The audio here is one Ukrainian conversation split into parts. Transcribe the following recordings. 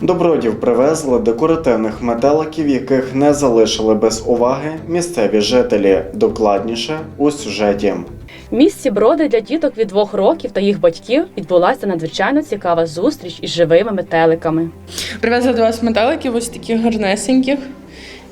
До бродів привезли декоративних метеликів, яких не залишили без уваги місцеві жителі. Докладніше у сюжеті. В місті броди для діток від двох років та їх батьків відбулася надзвичайно цікава зустріч із живими метеликами. Привезли до вас метеликів, ось таких гарнесеньких,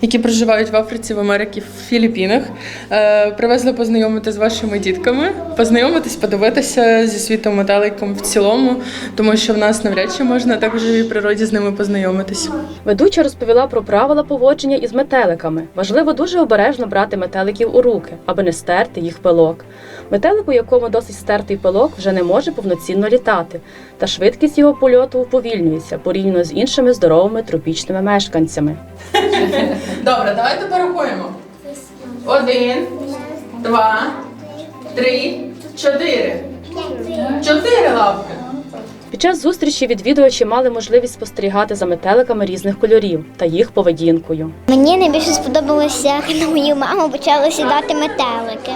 які проживають в Африці, в Америці, в Філіппінах. Е, привезли познайомити з вашими дітками, познайомитись, подивитися зі світом метеликом в цілому, тому що в нас навряд чи можна так в живій природі з ними познайомитись. Ведуча розповіла про правила поводження із метеликами. Важливо дуже обережно брати метеликів у руки, аби не стерти їх пилок. Метелик, у якому досить стертий пилок, вже не може повноцінно літати, та швидкість його польоту уповільнюється порівняно з іншими здоровими тропічними мешканцями. Добре, давайте порахуємо. Один, два, три, чотири. Чотири лапки. Під час зустрічі відвідувачі мали можливість спостерігати за метеликами різних кольорів та їх поведінкою. Мені найбільше сподобалося, як на мою маму почали сідати метелики.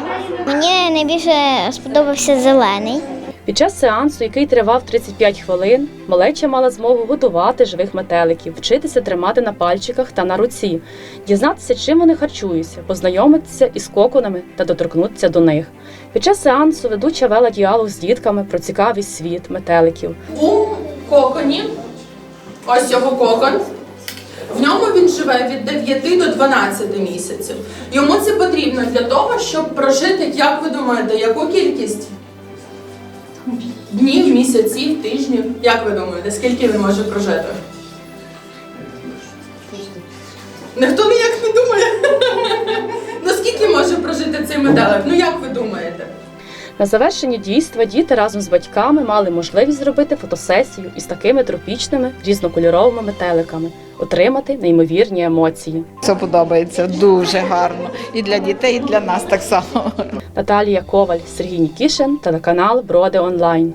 Мені найбільше сподобався зелений. Під час сеансу, який тривав 35 хвилин, малеча мала змогу годувати живих метеликів, вчитися тримати на пальчиках та на руці, дізнатися, чим вони харчуються, познайомитися із коконами та доторкнутися до них. Під час сеансу ведуча вела діалог з дітками про цікавий світ метеликів. У коконі, ось його кокон. В ньому він живе від 9 до 12 місяців. Йому це потрібно для того, щоб прожити, як ви думаєте, яку кількість? Днів, місяців, тижнів. Як ви думаєте, скільки він може прожити? Ніхто ніяк не думає. Ну скільки може прожити цей метелик? Ну як ви? На завершенні дійства діти разом з батьками мали можливість зробити фотосесію із такими тропічними різнокольоровими метеликами, отримати неймовірні емоції. Це подобається дуже гарно і для дітей, і для нас так само. Наталія Коваль, Сергій Нікішин, телеканал Броди Онлайн.